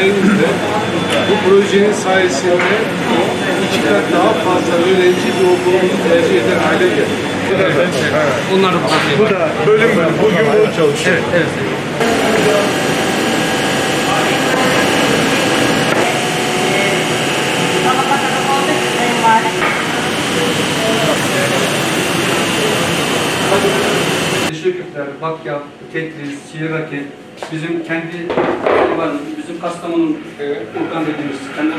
Sizin sayenizde, bu projenin sayesinde iki kat daha fazla öğrenci bu okulumuzu tercih eden hale geldi. Onlar da bu Bu da bölüm bölüm, bugün bunu çalışıyor. Evet, evet. Şirketler, Bakya, Tetris, Şiir Raket, bizim kendi var, bizim Kastamonu'nun Furkan dediğimiz kendi.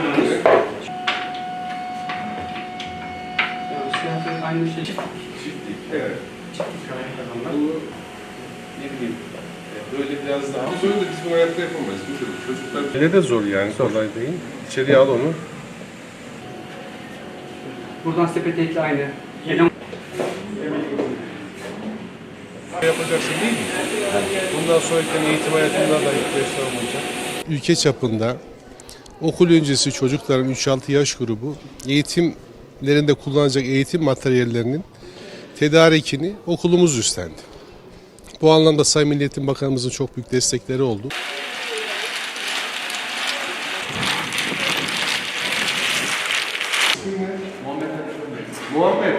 Yani siyah aynı şey. Çiftlik, evet. Çiftlik adamlar. Bu ne bileyim, e, böyle biraz daha... Sonra da biz bu hayatta yapamayız. Müdürüm, çocuklar... Ne de zor yani, kolay değil. İçeriye al onu. Buradan sepeti aynı. Eleman Yapacaksın değil mi? Bundan sonraki eğitim hayatında da ihtiyaçlar olmayacak. Ülke çapında okul öncesi çocukların 3-6 yaş grubu eğitimlerinde kullanacak eğitim materyallerinin tedarikini okulumuz üstlendi. Bu anlamda Sayın Milli Eğitim Bakanımızın çok büyük destekleri oldu. Muhammed.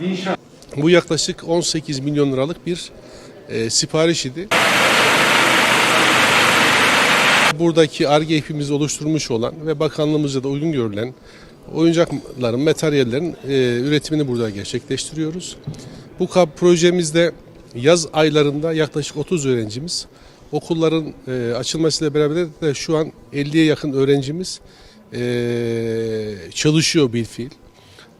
Dinşan. Bu yaklaşık 18 milyon liralık bir e, sipariş idi. Buradaki ARGE ekibimiz oluşturmuş olan ve bakanlığımızca da uygun görülen oyuncakların, materyallerin e, üretimini burada gerçekleştiriyoruz. Bu kap projemizde yaz aylarında yaklaşık 30 öğrencimiz, okulların e, açılmasıyla beraber de şu an 50'ye yakın öğrencimiz e, çalışıyor bilfiil.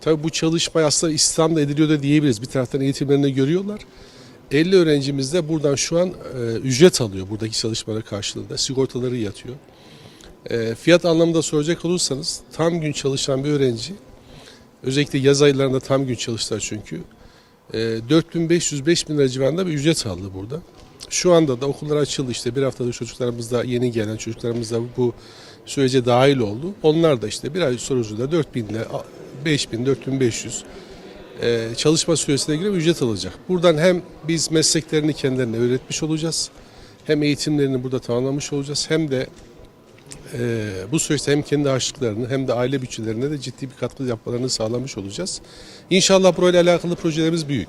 Tabii bu çalışma aslında İslam'da ediliyor da diyebiliriz. Bir taraftan eğitimlerini görüyorlar. 50 öğrencimiz de buradan şu an e, ücret alıyor buradaki çalışmaları karşılığında. Sigortaları yatıyor. E, fiyat anlamında soracak olursanız tam gün çalışan bir öğrenci özellikle yaz aylarında tam gün çalıştılar çünkü. E, 4500-5000 lira civarında bir ücret aldı burada. Şu anda da okullar açıldı işte bir haftadır çocuklarımız da yeni gelen çocuklarımız da bu sürece dahil oldu. Onlar da işte bir ay sonucunda 4000 ile 5000, 4500 e, çalışma süresine göre ücret alacak. Buradan hem biz mesleklerini kendilerine öğretmiş olacağız, hem eğitimlerini burada tamamlamış olacağız, hem de e, bu süreçte hem kendi harçlıklarını hem de aile bütçelerine de ciddi bir katkı yapmalarını sağlamış olacağız. İnşallah burayla alakalı projelerimiz büyük.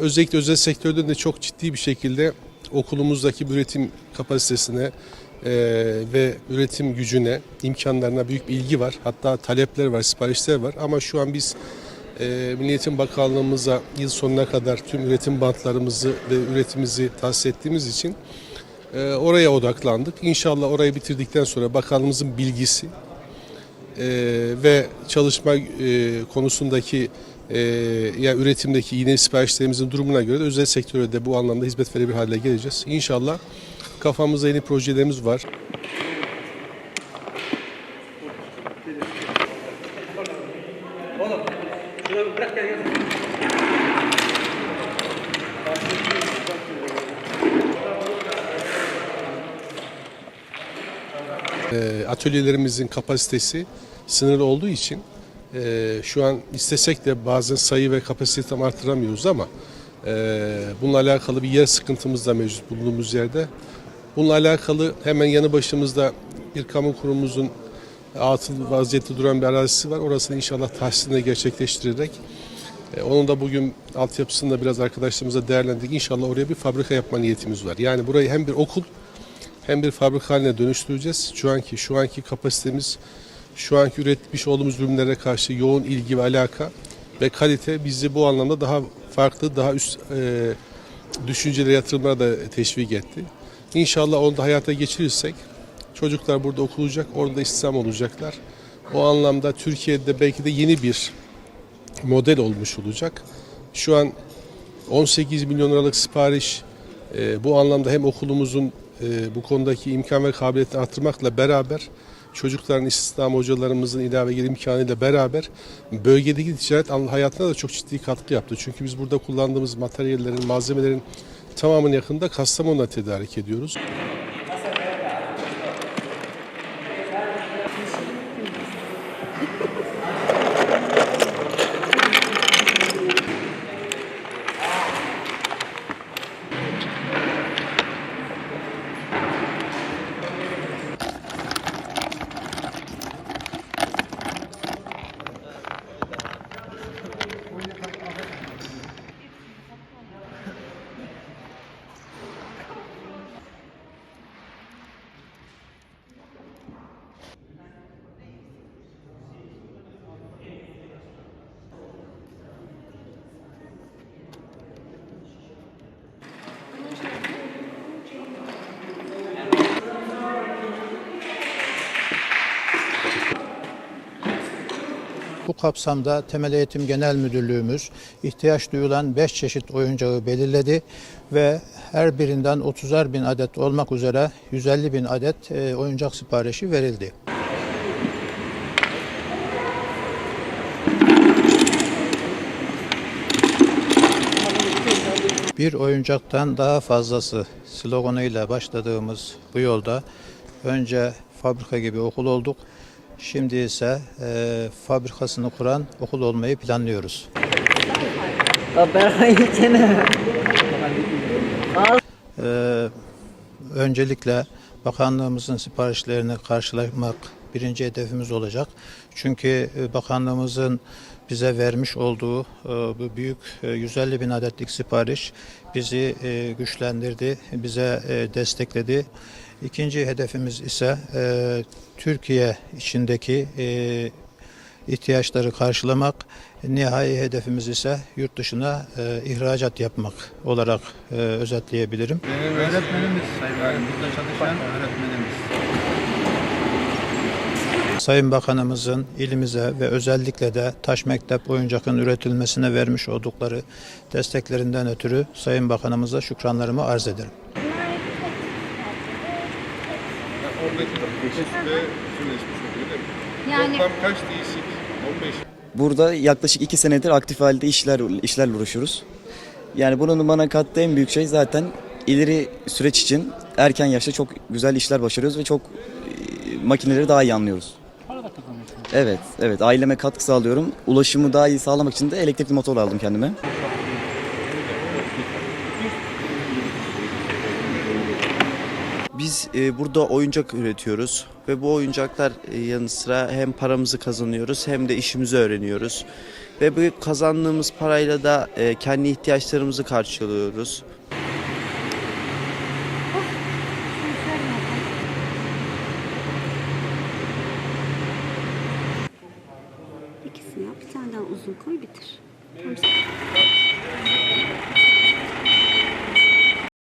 Özellikle özel sektörde de çok ciddi bir şekilde okulumuzdaki üretim kapasitesine e, ve üretim gücüne, imkanlarına büyük bir ilgi var. Hatta talepler var, siparişler var. Ama şu an biz e, Milli Eğitim Bakanlığımıza yıl sonuna kadar tüm üretim bantlarımızı ve üretimimizi tahsis ettiğimiz için e, oraya odaklandık. İnşallah orayı bitirdikten sonra bakanlığımızın bilgisi e, ve çalışma e, konusundaki e, ya üretimdeki yine siparişlerimizin durumuna göre de özel sektöre de bu anlamda hizmet verebilir hale geleceğiz. İnşallah kafamızda yeni projelerimiz var. E, atölyelerimizin kapasitesi sınırlı olduğu için e, şu an istesek de bazen sayı ve kapasiteyi tam artıramıyoruz ama e, bununla alakalı bir yer sıkıntımız da mevcut bulunduğumuz yerde. Bununla alakalı hemen yanı başımızda bir kamu kurumumuzun atıl vaziyette duran bir arazisi var. Orasını inşallah tahsisini gerçekleştirerek e, onun da bugün altyapısını da biraz arkadaşlarımızla değerlendirdik. İnşallah oraya bir fabrika yapma niyetimiz var. Yani burayı hem bir okul hem bir fabrika haline dönüştüreceğiz. Şu anki şu anki kapasitemiz şu anki üretmiş olduğumuz ürünlere karşı yoğun ilgi ve alaka ve kalite bizi bu anlamda daha farklı, daha üst e, düşüncelere, yatırımlara da teşvik etti. İnşallah onu da hayata geçirirsek çocuklar burada okulacak, orada istihdam olacaklar. O anlamda Türkiye'de belki de yeni bir model olmuş olacak. Şu an 18 milyon liralık sipariş e, bu anlamda hem okulumuzun e, bu konudaki imkan ve kabiliyetini arttırmakla beraber çocukların istihdam hocalarımızın ilave gelir imkanıyla beraber bölgedeki ticaret hayatına da çok ciddi katkı yaptı. Çünkü biz burada kullandığımız materyallerin, malzemelerin tamamını yakında Kastamonu'da tedarik ediyoruz. Bu kapsamda Temel Eğitim Genel Müdürlüğümüz ihtiyaç duyulan 5 çeşit oyuncağı belirledi ve her birinden 30'ar bin adet olmak üzere 150 bin adet e, oyuncak siparişi verildi. Bir oyuncaktan daha fazlası sloganıyla başladığımız bu yolda önce fabrika gibi okul olduk. Şimdi ise e, fabrikasını kuran okul olmayı planlıyoruz. Ee, öncelikle bakanlığımızın siparişlerini karşılamak birinci hedefimiz olacak. Çünkü e, bakanlığımızın bize vermiş olduğu e, bu büyük e, 150 bin adetlik sipariş bizi e, güçlendirdi, bize e, destekledi. İkinci hedefimiz ise e, Türkiye içindeki e, ihtiyaçları karşılamak. Nihai hedefimiz ise yurt dışına e, ihracat yapmak olarak e, özetleyebilirim. Öğretmenimiz Sayın Valim, burada çalışan öğretmenimiz. Sayın Bakanımızın ilimize ve özellikle de Taş Mektep oyuncakın üretilmesine vermiş oldukları desteklerinden ötürü Sayın Bakanımıza şükranlarımı arz ederim. Yani kaç değişik? 15 Burada yaklaşık iki senedir aktif halde işler işlerle uğraşıyoruz. Yani bunun bana kattığı en büyük şey zaten ileri süreç için erken yaşta çok güzel işler başarıyoruz ve çok e, makineleri daha iyi anlıyoruz. Evet, evet. Aileme katkı sağlıyorum. Ulaşımı daha iyi sağlamak için de elektrikli motor aldım kendime. Biz e, burada oyuncak üretiyoruz ve bu oyuncaklar e, yanı sıra hem paramızı kazanıyoruz hem de işimizi öğreniyoruz. Ve bu kazandığımız parayla da e, kendi ihtiyaçlarımızı karşılıyoruz. ikisini yap. Bir tane daha uzun koy bitir. Tamam.